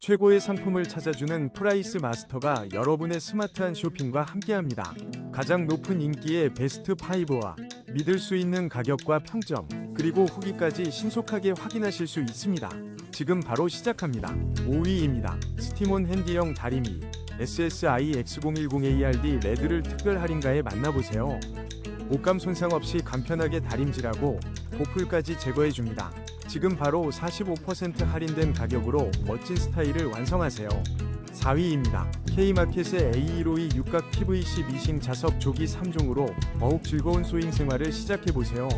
최고의 상품을 찾아주는 프라이스 마스터가 여러분의 스마트한 쇼핑과 함께합니다. 가장 높은 인기의 베스트 5와 믿을 수 있는 가격과 평점, 그리고 후기까지 신속하게 확인하실 수 있습니다. 지금 바로 시작합니다. 5위입니다. 스티몬 핸디형 다리미 SSI X010ARD 레드를 특별 할인가에 만나보세요. 옷감 손상 없이 간편하게 다림질하고 보풀까지 제거해줍니다. 지금 바로 45% 할인된 가격으로 멋진 스타일을 완성하세요. 4위입니다. K마켓의 A152 육각 PVC 미싱 자석 조기 3종으로 더욱 즐거운 소잉 생활을 시작해보세요.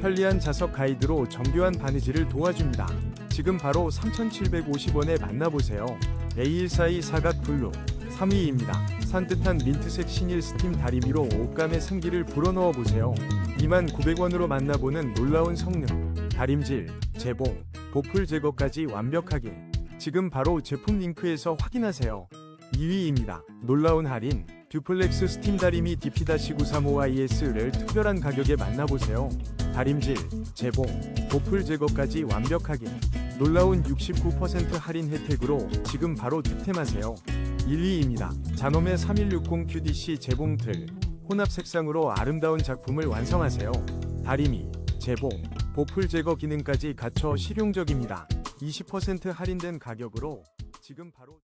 편리한 자석 가이드로 정교한 바느질을 도와줍니다. 지금 바로 3,750원에 만나보세요. A142 사각 블루 3위입니다. 산뜻한 민트색 신일 스팀 다리미로 옷감의 생기를 불어넣어 보세요. 29,900원으로 만나보는 놀라운 성능, 다림질, 재봉, 보풀 제거까지 완벽하게. 지금 바로 제품 링크에서 확인하세요. 2위입니다. 놀라운 할인, 듀플렉스 스팀 다리미 DP-935IS를 특별한 가격에 만나보세요. 다림질, 재봉, 보풀 제거까지 완벽하게. 놀라운 69% 할인 혜택으로 지금 바로 득템하세요. 1위입니다. 자놈의 3160 QDC 재봉틀 혼합 색상으로 아름다운 작품을 완성하세요. 다리미, 재봉, 보풀 제거 기능까지 갖춰 실용적입니다. 20% 할인된 가격으로 지금 바로